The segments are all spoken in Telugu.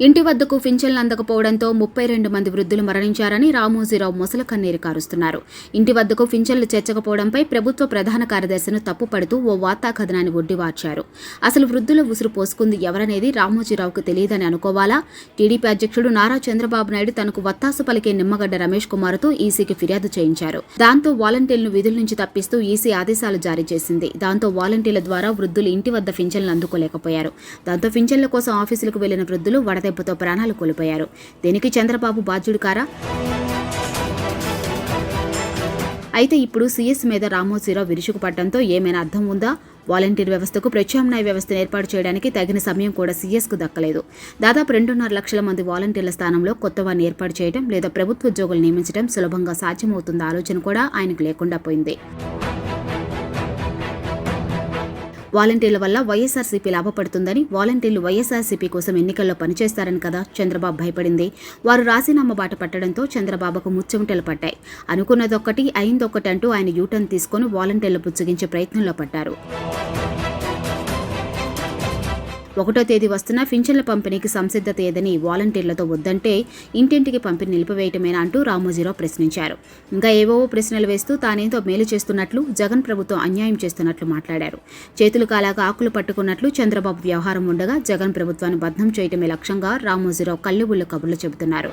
ఇంటి వద్దకు పింఛన్లు అందకపోవడంతో ముప్పై రెండు మంది వృద్ధులు మరణించారని రామోజీరావు మొసల కన్నీరు కారుస్తున్నారు. ఇంటి వద్దకు పింఛన్లు చేర్చకపోవడంపై ప్రభుత్వ ప్రధాన కార్యదర్శిని తప్పుపడుతూ ఓ వార్తా కథనాన్ని ఒడ్డివార్చారు. అసలు వృద్ధుల ఉసురు పోసుకుంది ఎవరనేది రామోజీరావుకు తెలియదని అనుకోవాలా? టీడీపీ అధ్యక్షుడు నారా చంద్రబాబు నాయుడు తనకు వత్తాసు పలికే నిమ్మగడ్డ రమేష్ కుమార్తో ఈసీకి ఫిర్యాదు చేయించారు. దాంతో వాలంటీర్లను విధుల నుంచి తప్పిస్తూ ఈసీ ఆదేశాలు జారీ చేసింది. దాంతో వాలంటీర్ల ద్వారా వృద్ధులు ఇంటి వద్ద పింఛన్లు అందుకోలేకపోయారు. దాంతో పింఛన్ల కోసం ఆఫీసులకు వెళ్ళిన వృద్ధులు దెబ్బతో ప్రాణాలు కోల్పోయారు. దీనికి చంద్రబాబు బాధ్యుడు కారా? అయితే ఇప్పుడు సీఎస్ మీద రామోజీరావు విరుచుకుపడడంతో ఏమైనా అర్థం ఉందా? వాలంటీర్ వ్యవస్థకు ప్రత్యామ్నాయ వ్యవస్థను ఏర్పాటు చేయడానికి తగిన సమయం కూడా సీఎస్కు దక్కలేదు. దాదాపు రెండున్నర లక్షల మంది వాలంటీర్ల స్థానంలో కొత్త వారిని ఏర్పాటు చేయడం లేదా ప్రభుత్వ ఉద్యోగులు నియమించడం సులభంగా సాధ్యమవుతుందా? ఆలోచన కూడా ఆయనకు లేకుండా పోయింది. వాలంటీర్ల వల్ల వైఎస్ఆర్సీపీ లాభపడుతుందని వాలంటీర్లు వైఎస్ఆర్సీపీ కోసం ఎన్నికల్లో పనిచేస్తారని కదా చంద్రబాబు భయపడింది. వారు రాజీనామా బాట పట్టడంతో చంద్రబాబుకు ముచ్చెమటలు పట్టాయి. అనుకున్నదొక్కటి అయిందొక్కటంటూ ఆయన యూటర్న్ తీసుకుని వాలంటీర్లు పుచ్చగించే ప్రయత్నంలో పడ్డారు. ఒకటో తేదీ వస్తున్న పింఛన్ల పంపిణీకి సంసిద్ధత ఏదని వాలంటీర్లతో వద్దంటే ఇంటింటికి పంపిణీ నిలిపివేయటమేనా అంటూ రామోజీరావు ప్రశ్నించారు. ఇంకా ఏవోవో ప్రశ్నలు వేస్తూ తానేంతో మేలు చేస్తున్నట్లు జగన్ ప్రభుత్వం అన్యాయం చేస్తున్నట్లు మాట్లాడారు. చేతులు కాలాగా ఆకులు పట్టుకున్నట్లు చంద్రబాబు వ్యవహారం ఉండగా జగన్ ప్రభుత్వాన్ని బద్దం చేయటమే లక్ష్యంగా రామోజీరావు కళ్ళుబుళ్ళు కబుర్లు చెబుతున్నారు.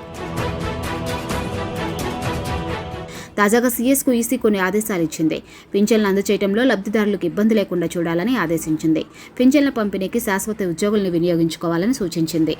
తాజాగా సీఎస్కు ఈసీ కొన్ని ఆదేశాలు ఇచ్చింది. పింఛన్లు అందచేయడంలో లబ్ధిదారులకు ఇబ్బంది లేకుండా చూడాలని ఆదేశించింది. పింఛన్ల పంపిణీకి శాశ్వత ఉద్యోగులను వినియోగించుకోవాలని సూచించింది.